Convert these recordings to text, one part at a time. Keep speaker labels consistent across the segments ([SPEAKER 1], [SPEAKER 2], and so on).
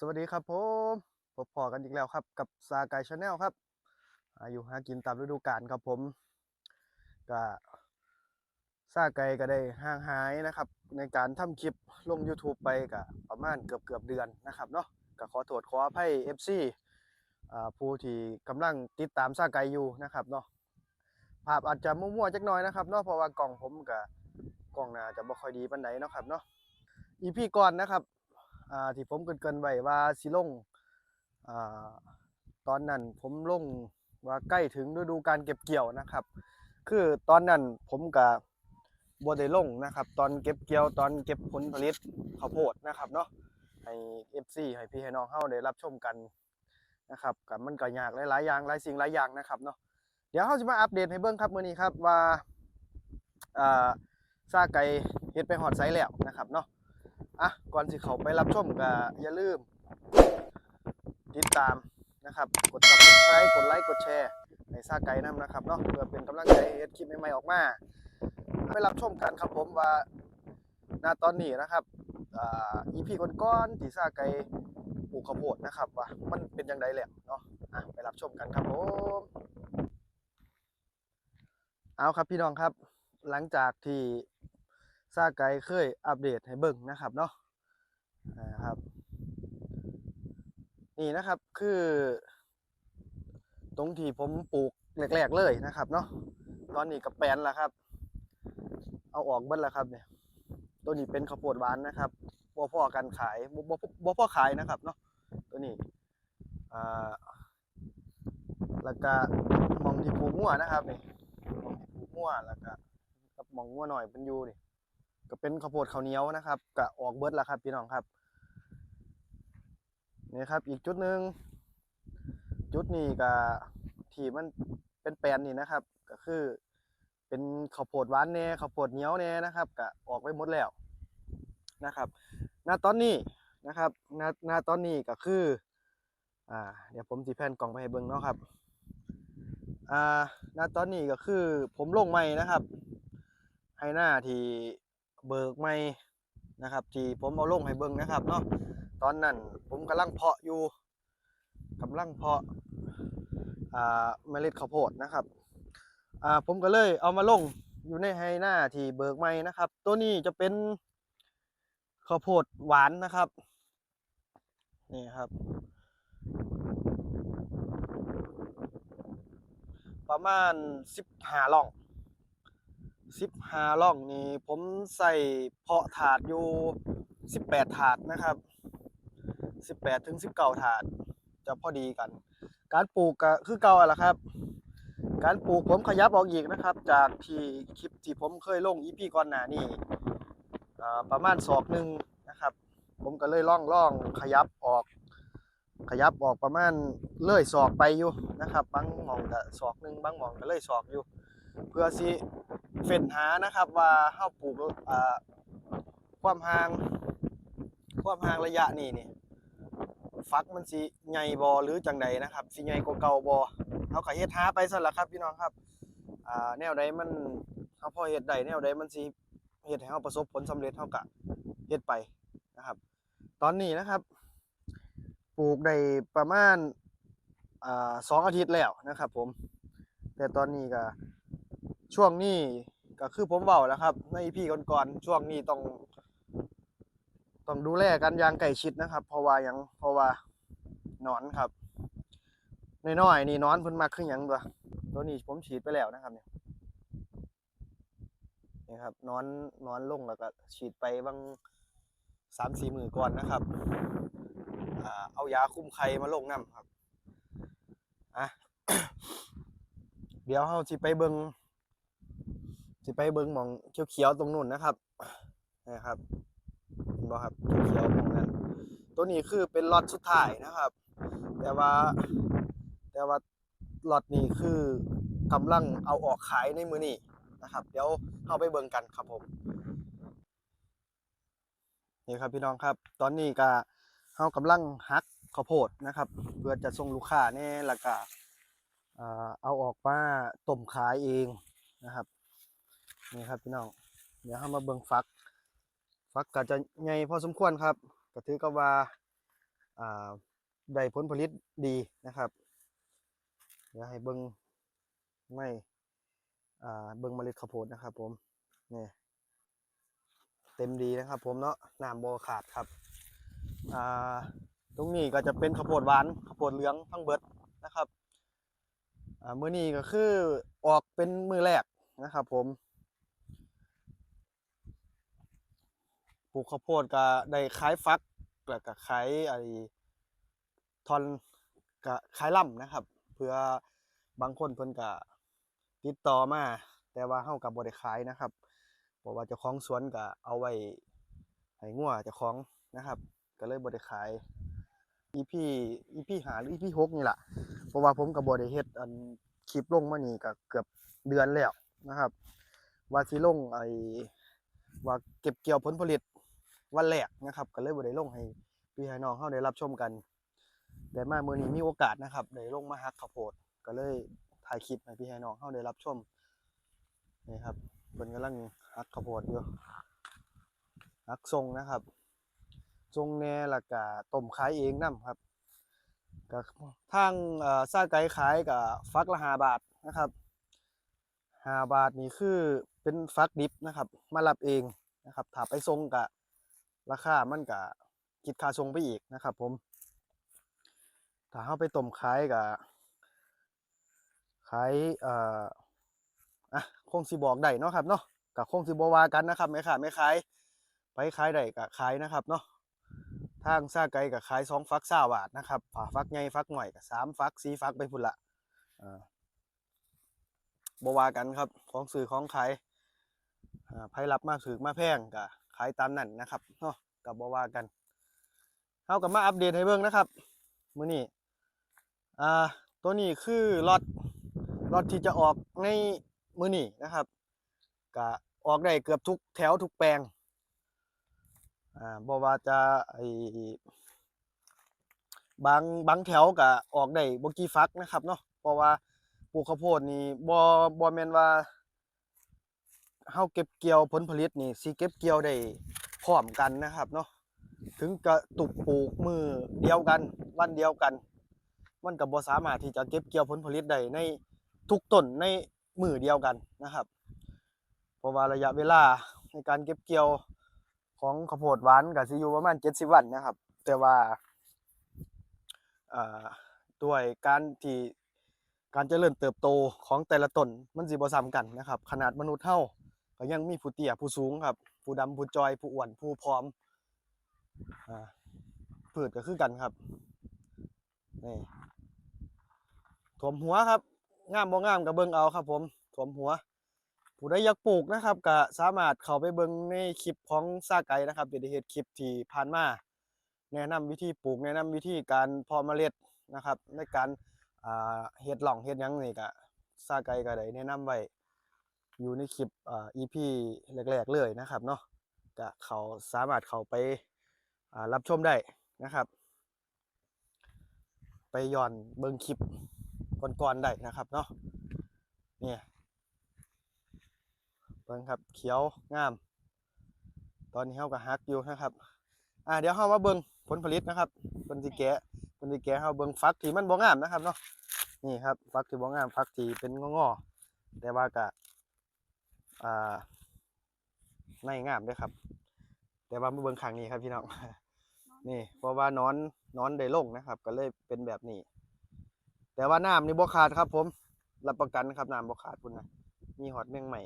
[SPEAKER 1] สวัสดีครับผมพบพอกันอีกแล้วครับ กับซาไกชาแนลครับอายู่หากินตามฤดูกาลครับผมก็ซาไกก็ได้ห่างหายนะครับ ในการทำคลิปลง YouTube ไปก็ประมาณเกือบเกือบเดือนนะครับเนาะก็ขอโทษขออภัย FC อ่าผู้ที่กำลังติดตามซาไกอยู่นะครับเนาะภาพอาจจะมั่วๆจักหน่อยนะครับเนาะเพราะว่ากล้องผมกับกล้องน่าจะบ่ค่อยดีปานใดเนาะครับเนาะ EP ก่อนนะครับ ที่ผมเกินๆไว้ว่าสิลงอตอนนั้นผมลงว่าใกล้ถึงฤดูการเก็บเกี่ยวนะครับ คือตอนนั้นผมกับบัได้ลงนะครับ ตอนเก็บเกี่ยวตอนเก็บผลผลิตข้าวโพดนะครับเนาะให้ FC ให้พี่ให้น้องเฮาได้รับชมกันนะครับกับมันก็ยากหลายๆอย่างหลายสิ่งหลายอย่างนะครับเนาะเดี๋ยวเฮาจะมาอัปเดตให้เบิ่งครับมื้อนี้ครับว่าอ่าซาไก่เฮ็ดไปฮอดไสแล้วนะครับเนาะ อะก่อนสิเขาไปรับชมก็อย่าลืม ติดตามนะครับ กด subscribe กดไลค์กดแชร์ในซาไกน้ำนะครับเนาะเพื่อเป็นกำลังใจให้เฮ็ดคลิปใหม่ๆออกมา ไปรับชมกันครับผมว่าณตอนนี้นะครับอ่า EP ก่อนๆที่ซาไกปลูกข้าวโพดนะครับว่ามันเป็นยังไงแหล้วเนาะอะไปรับชมกันครับผมเอาครับพี่น้องครับ หลังจากที่ ซาไกเคยอัปเดตให้เบิ่งนะครับเนาะนะครับนี่นะครับคือ ตรงที่ผมปลูกแรกๆเลยนะครับเนาะตอนนี้กับแปนแล้วครับ เอาออกเบิ้แล้วครับเนี่ยตัวนี้เป็นข้าวโพดหวานนะครับบ่พ่อกันขายบ่บ่บ่พ่อขายนะครับเนาะตัวนี้อ่าแล้วก็หมองที่ปลูกงัวนะครับนี่หมองที่ปลูกงัวแล้วก็กับหมองงัวหน่อยเป็นอยู่นี่ ก็เป็นข้าวโพดข้าวเหนียวนะครับก็ออกเบิดแล้วครับพี่น้องครับนี่ครับ อีกจุดหนึ่งจุดนี้ก็ที่มันเป็นแปลนนี่นะครับ ก็คือ เป็นข้าวโพดหวานแน่ข้าวโพดเหนียวแน่นะครับก็ออกไปหมดแล้วนะครับณตอนนี้นะครับณณตอนนี้ก็คืออ่าเดี๋ยวผมสิแผ่นกล่องไปให้เบิ่งเนาะครับอ่าณตอนนี้ก็คือผมลงใหม่นะครับ ให้หน้าที่ เบิกไม่นะครับ ที่ผมเอาลงให้เบิ่งนะครับเนาะตอนนั้นผมกำลังเพาะอยู่กำลังเพาะอ่าเมล็ดข้าวโพดนะครับอ่าผมก็เลยเอามาลงอยู่ในให้หน้าที่เบิกไม่นะครับ ตัวนี้จะเป็นข้าวโพดหวานนะครับนี่ครับ ประมาณสิบหาล่อง สิบห้าล่องนี่ผมใส่เพาะถาดอยู่สิบแปดถาดนะครับสิบแปดถึงสิบเก้าถาด จะพอดีกัน การปลูกก็คือเก่าแหละครับ การปลูกผมขยับออกอีกนะครับ จากที่คลิปที่ผมเคยลงอีพีก่อนหน้านี้อ่ประมาณศอกหนึ่งนะครับ ผมก็เลยล่องล่องขยับออก ขยับออกประมาณเลื่อยศอกไปอยู่นะครับบางหมองก็ศอกหนึ่งบางหมองก็เลื่อยศอกอยู่ เพื่อสิ เฟ้นหานะครับว่าเฮาปลูกความห่าง ความห่างระยะนี่นี่ฟักมันสิใหญ่บ่หรือจังใดนะครับสิใหญ่กว่าเก่าบ่เฮาก็เฮ็ดหาไปซั่นล่ะครับพี่น้องครับอ่าแนวใดมันเฮาพอเฮ็ดได้แนวใดมันสิเฮ็ดให้เฮาประสบผลสำเร็จเฮาก็เฮ็ดไปนะครับ ตอนนี้นะครับ ปลูกได้ประมาณอ่าสองอาทิตย์แล้วนะครับ ผม แต่ตอนนี้ก็ ช่วงนี้ก็คือผมเว้าแล้วครับ ในพี่ก่อนๆช่วงนี้ต้อง ต้องดูแลกันอย่างใกล้ชิดนะครับ เพราะว่ายังเพราะว่านอนครับน้อยๆนี่นอนเพิ่นมักขึ้นอหยังตัวตัวนี้ผมฉีดไปแล้วนะครับเนี่ยนี่ครับนอนนอนลงแล้วก็ฉีดไปบางสามสี่มือก่อนนะครับเอายาคุมไข่มาลงน้ำครับอะเดี๋ยวเราสิไปเบิง สิไปเบิ่งมองเขียวๆตรงนู้นนะครับนะครับเห็นบ่ครับเขียวๆหมองนั้น ตัวนี้คือเป็นล็อตสุดท้ายนะครับ แต่ว่าแต่ว่าล็อตนี้คือกำลังเอาออกขายในมือนี้นะครับ เดี๋ยวเข้าไปเบิ่งกันครับผมนี่ครับพี่น้องครับ ตอนนี้ก็เฮากำลังหักข้าวโพดนะครับ เพื่อจะส่งลูกค้าแน่แล้วก็อ่าเอาออกมาต้มขายเองนะครับ นี่ครับพี่น้องเดี๋ยวเรามาเบิ่งฟัก ฟักก็จะใหญ่พอสมควรครับ ก็ถือกับว่าอ่าได้ผลผลิตดีนะครับ เดี๋ยวให้เบิ้งไม่อ่าเบิ้งเมล็ดข้าวโพดนะครับ ผมนี่เต็มดีนะครับ ผมเนาะน้ำโบขาดครับอ่าตรงนี้ก็จะเป็นข้าวโพดหวานข้าวโพดเหลืองทั้งเบิดนะครับอ่ามื้อนี้ก็คือออกเป็นมือแรกนะครับ ผม ลูกข้าวโพดก็ได้ขายฟักแล้วก็ขายไอ้ทอนก็ขายล่ำนะครับ เพื่อบางคนเพิ่นก็ติดต่อมาแต่ว่าเฮาก็บ่ได้ขายนะครับเพราะว่าเจ้าของสวนก็เอาไว้ให้งัวเจ้าของนะครับ ก็เลยบ่ได้ขาย EP EP หาหรือ EP หกนี่แหละเพราะว่าผมก็บ่ได้เฮ็ดอันคลิปลงมานี่ก็เกือบเดือนแล้วนะครับ ว่าสิลงไอ้ว่าเก็บเกี่ยวผลผลิต วันแรกนะครับก็เลยบ่ได้ลงให้พี่ให้น้องเฮาได้รับชมกัน แต่มาเมื้อนี้มีโอกาสนะครับได้ลงมาหักข้าวโพดก็เลยถ่ายคลิปให้พี่ให้น้องเฮาได้รับชมนี่ครับเพิ่นกำลังหักข้าวโพดอยู่หักทรงนะครับทรงแน่ล้วก็ต้มขายเองนํครับก็ทางซาไก่ขายก็ฟักละ5บาทนะครับ5บาทนี่คือเป็นฟักดิบนะครับ มารับเองนะครับถ้าไปส่งก็ ราคามันก็คิดค่าส่งไปอีกนะครับ ผม ถ้าเฮาไปต้มขายก็ขายเอ่ออะคงสิบอกได้เนาะครับเนาะก็คงสิบวากันนะครับแม่ค้าแม่ขายไปขายได้ก็ขายนะครับเนาะทางซาไก่ก็ขาย2ฟัก20บาทนะครับฝาฟักใหญ่ฟักหน้อยก็3ฟัก4ฟักไปพุ่นละอ่าบวากันครับ ของซื้อของขายอ่าไผรับมาถือมาแพงก็ ขายตามนั้นนะครับเนาะก็บ่ว่ากันเฮาก็มาอัปเดตให้เบิ่งนะครับมื้อนี้อ่าตัวนี้คือล็อตล็อตที่จะออกในมื้อนี้นะครับก็ออกได้เกือบทุกแถวทุกแปลงอ่าบ่ว่าจะไอบางบางแถวก็ออกได้บ่กี่ฟักนะครับเนาะเพราะว่าปลูกข้าวโพดนี่บ่บ่แม่นว่า เฮาเก็บเกี่ยวผลผลิตนี่สิเก็บเกี่ยวได้พร้อมกันนะครับเนาะถึงกระตุกปลูกมือเดียวกันวันเดียวกัน มันก็บ่สามารถที่จะเก็บเกี่ยวผลผลิตได้ในทุกต้นในมือเดียวกันนะครับเพราะว่าระยะเวลาในการเก็บเกี่ยวของข้าวโพดหวานก็สิอยู่ประมาณ70วันนะครับ แต่ว่าด้วยการที่การเจริญเติบโตของแต่ละต้นมันสิบ่ซ้ำกันนะครับ ขนาดมนุษย์เฮา ก็ยังมีผู้เตี้ยผู้สูงครับ ผู้ดำผู้จอยผู้อ้วนผู้ผอมอ่าพืชก็คือกันครับนี่ถมหัวครับงามบ่งามก็เบิ่งเอาครับ ผมถมหัว ผู้ใดอยากปลูกนะครับก็สามารถเข้าไปเบิ่งในคลิปของซาไก่นะครับเดี๋ยวได้เฮ็ดคลิปที่ผ่านมาแนะนำวิธีปลูกแนะนำวิธีการพาเมล็ดนะครับ ในการอ่าเฮ็ดหล่องเฮ็ดยังนี่ก็ซาไก่ก็ได้แนะนำไว้ อยู่ในคลิปอ่า EP แรกๆเลยนะครับเนาะก็เขาสามารถเข้าไปอ่ารับชมได้นะครับ ไปย้อนเบิ่งคลิปก่อนๆได้นะครับเนาะเนี่ยเบิ่งครับเขียวงาม ตอนนี้เฮาก็ฮักอยู่นะครับอ่าเดี๋ยวเฮามาเบิ่งผลผลิตนะครับเพิ่นสิแกะเพิ่นสิแกะเฮาเบิ่งฟักที่มันบ่งามนะครับเนาะนี่ครับฟักที่บ่งามฟักที่เป็นงอๆแต่ว่าก็ อ่าในงามด้อครับ แต่ว่ามาเบิ่งข้างนี้ครับพี่น้อง นี่ เพราะว่านอนนอนได้ลงนะครับ ก็เลยเป็นแบบนี้ แต่ว่าน้ำนี่บ่ขาดครับ ผมรับประกันครับน้ำบ่ขาดพุ่นะมีหอดเมี่ยงใหม่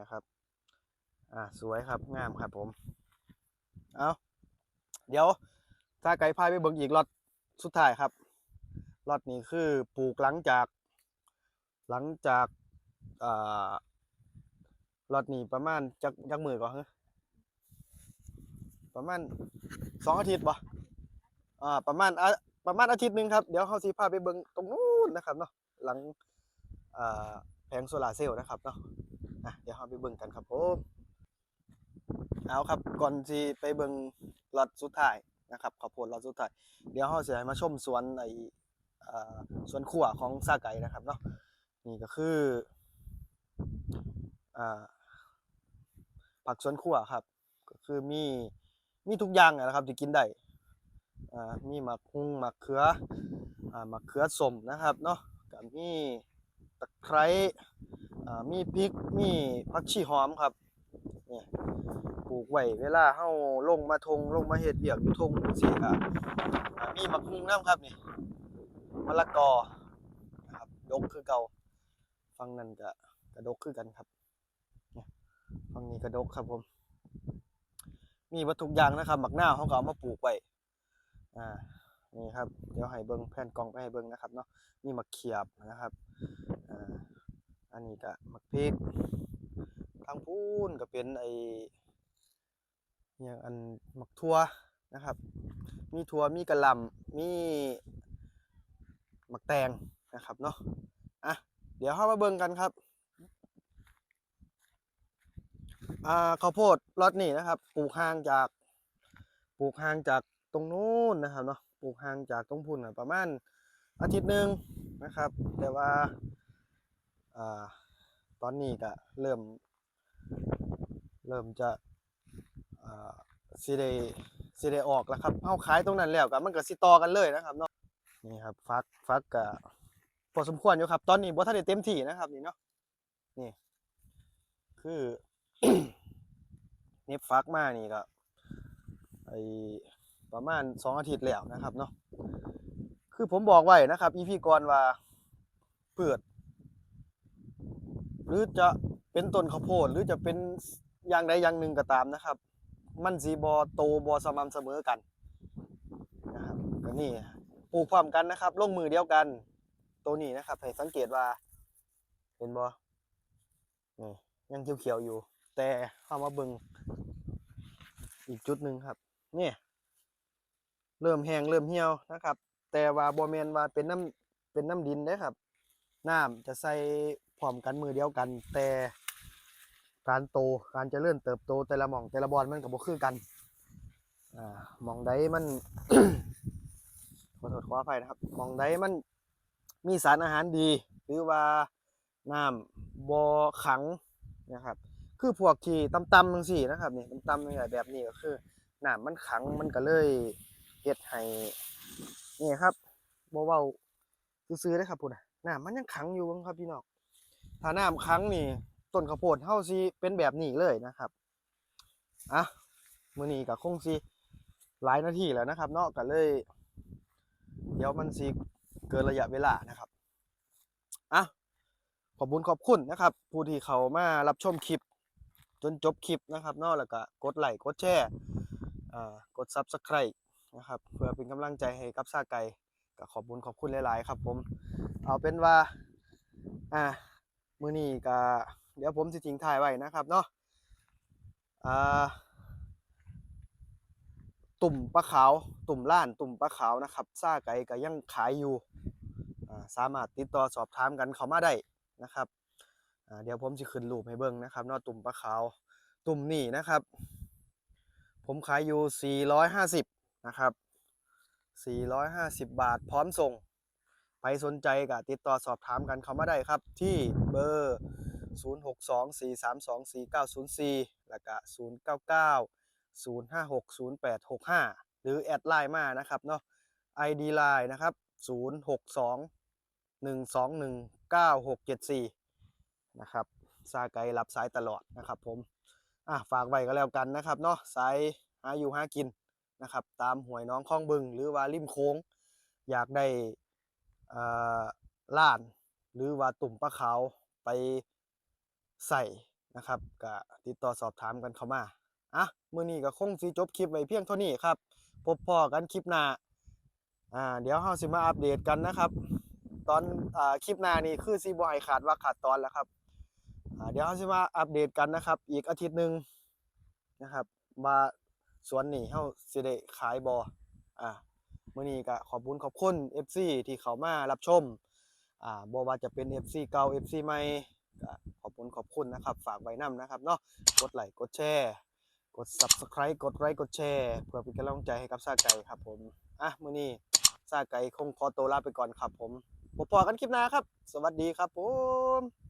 [SPEAKER 1] นะครับ อ่าสวยครับงามครับผม เอาเดี๋ยวถ้าไก่พายไปเบิ่งอีกล็อตสุดท้ายครับล็อตนี้คือปลูกหลังจาก หลังจากอ่า ล็อตนี้ประมาณจักจักมือก่อนเหรอประมาณสองอาทิตย์บ่อ่าประมาณอะประมาณอาทิตย์หนึ่งครับ เดี๋ยวเขาสิพาไปเบิ่งตรงนู้นนะครับเนาะหลังอ่าแผงโซลาร์เซลล์นะครับเนาะอะเดี๋ยวเราไปเบิ่งกันครับผมเอาครับก่อนที่ไปเบิ่งล็อตสุดท้ายนะครับข้าวโพดล็อตสุดท้ายเดี๋ยวเราจะให้มาชมสวนไอ้อ่าสวนขั่วของซาไก่นะครับเนาะนี่ก็คืออ่า ผักสวนครัวครับ ก็คือมีมีทุกอย่างอะนะครับที่กินได้อ่ามีหมักฮุงหมักเขืออ่าหมักเขือสมนะครับเนาะก็มีตะไคร้อ่ามีพริกมีผักชีหอมครับเนี่ยปลูกไว้เวลาเฮาลงมาทงลงมาเฮ็ดเวียกอยู่ทงจังซี่ก็อ่ามีหมักฮุงนํครับนี่มะละกอนะครับดกคือเก่าฝั่งนั้นก็กระดกคือกันครับ นี้กระดกครับผม มีวัตถุกอย่างนะครับหมักหน้าเขาก็เอามาปลูกไว้อ่านี่ครับเดี๋ยวให้เบิ้งแผ่นกองไปให้เบิ้งนะครับเนาะมีหมักเขียบนะครับอ่าอันนี้ก็หมักพริกทางพูนก็เป็นไออย่างอันหมักทั่วนะครับ มีถั่วมีกระลำมีหมักแตงนะครับเนาะอะเดี๋ยวเข้ามาเบิ่งกันครับ อ่าข้าวโพดล็อตนี้นะครับ ปลูกห่างจากปลูกห่างจากตรงนู้นนะครับเนาะปลูกห่างจากตรงพุ่นประมาณอาทิตย์หนึ่งนะครับ แต่ว่าอ่าตอนนี้ก็เริ่ม เริ่มจะอ่าสิได้สิได้ออกแล้วครับเอาขายตรงนั้นแล้วก็มันก็สิต่อกันเลยนะครับเนาะนี่ครับฟักฟักก็พอสมควรอยู่ครับ ตอนนี้บ่ทันได้เต็มที่นะครับ นี่เนาะนี่ คือ เน็บฟักมานี่ก็ไอประมาณสองอาทิตย์แล้วนะครับเนาะคือผมบอกไว้นะครับ อีพีก่อนว่าเปิด หรือจะเป็นต้นข้าวโพดหรือจะเป็นอย่างใดอย่างหนึ่งก็ตามนะครับ มันสีบอโตบอสม่ำเสมอกันนะครับก็นี่ปลูกพร้อมกันนะครับลงมือเดียวกันตัวนี้นะครับให้สังเกตว่า เห็นบอนี่ยังเขียวๆอยู่ แต่เข้ามาเบิงอีกจุดหนึ่งครับนี่เริ่มแห้งเริ่มเหี่ยวนะครับ แต่ว่าบอแมนว่าเป็นน้ำเป็นน้ำดินเด้อครับน้ำจะใส่พร้อมกันมือเดียวกัน แต่การโตการเจริญเติบโตแต่ละหม่องแต่ละบอนมันก็บ่คือกันอ่าหมองใดมันขอโทษขออภัยนะครับหมองใดมันมีสารอาหารดี หรือว่าน้ำบ่ขังนะครับ คือพวกที่ตำๆจังซี่นะครับนี่ตำๆนี่แบบนี้ก็คือน้ำมันขังมันก็เลยเฮ็ดให้นี่ครับบ่เว้าซื่อๆเด้ครับพุ่นน่ะน้ำมันยังขังอยู่เบิ่งครับพี่น้องถ้าน้ำขังนี่ต้นข้าวโพดเฮาสิเป็นแบบนี้เลยนะครับอะมื้อนี้ก็คงสิหลายนาทีแล้วนะครับ เนาะก็เลย เดี๋ยวมันสิเกินระยะเวลานะครับอะขอบคุณขอบคุณนะครับ ผู้ที่เขามารับชมคลิป จนจบคลิปนะครับนอกแล้วก็กดไลค์กดแชร์กด Subscribe นะครับเพื่อเป็นกำลังใจให้กับซาไก่ก็ขอบคุณขอบคุณหลาย ๆ ครับ ผมเอาเป็นว่าอ่ามื้อนี้ก็เดี๋ยวผมสิทิ้งท้ายไว้นะครับเนาะอ่าตุ่มปลาขาวตุ่มล้านตุ่มปลาขาวนะครับซาไก่ก็ยังขายอยู่สามารถติดต่อสอบถามกันเข้ามาได้นะครับ เดี๋ยวผมจะขึ้นรูปให้เบิ่งนะครับนอตุ่มปลาขาว ตุ่มนี่นะครับ ผมขายอยู่ 450 นะครับ 450 บาทพร้อมส่งไปสนใจก็ติดต่อสอบถามกันเข้ามาได้ครับ ที่เบอร์ 0624324904 แล้วก็099 0560865 หรือแอดไลน์มานะครับเนาะ ID Line นะครับ 062 121 9674 นะครับซาไกรับสายตลอดนะครับ ผมอะฝากไว้ก็แล้วกันนะครับเนาะสายหาอยู่หากินนะครับ ตามหวยน้องคลองบึง หรือว่าริมโค้ง อยากได้อ่าล้าน หรือว่าตุ่มปลาขาวไปใส่นะครับก็ติดต่อสอบถามกันเข้ามาอะมือนี้ก็คงสิจบคลิปไว้เพียงเท่านี้ครับ พบพอกันคลิปหน้าอ่าเดี๋ยวเราสิมาอัปเดตกันนะครับ ตอนอ่าคลิปหน้านี่คือซีบอยขาดว่าขาดตอนแล้วครับ เดี๋ยวเราจะมาอัปเดตกันนะครับ อีกอาทิตย์หนึ่งนะครับมาสวนนี่เฮาสิได้ขายบออ่ามื้อนี้ก็ขอบคุณขอบคุณ FC ที่เขามารับชมอ่าบ่ว่าจะเป็น FC เก่า FC ใหม่ก็ขอบคุณขอบคุณนะครับ ฝากไว้นํนะครับเนาะกดไลค์กดแชร์กด Subscribe กดไลค์กดแชร์เพื่อเป็นกำลังใจให้กับซาไก่ครับผมอะมื้อนี้ซาไก่คงขอตัวลาไปก่อนครับผมพบกันคลิปหน้าครับ สวัสดีครับผม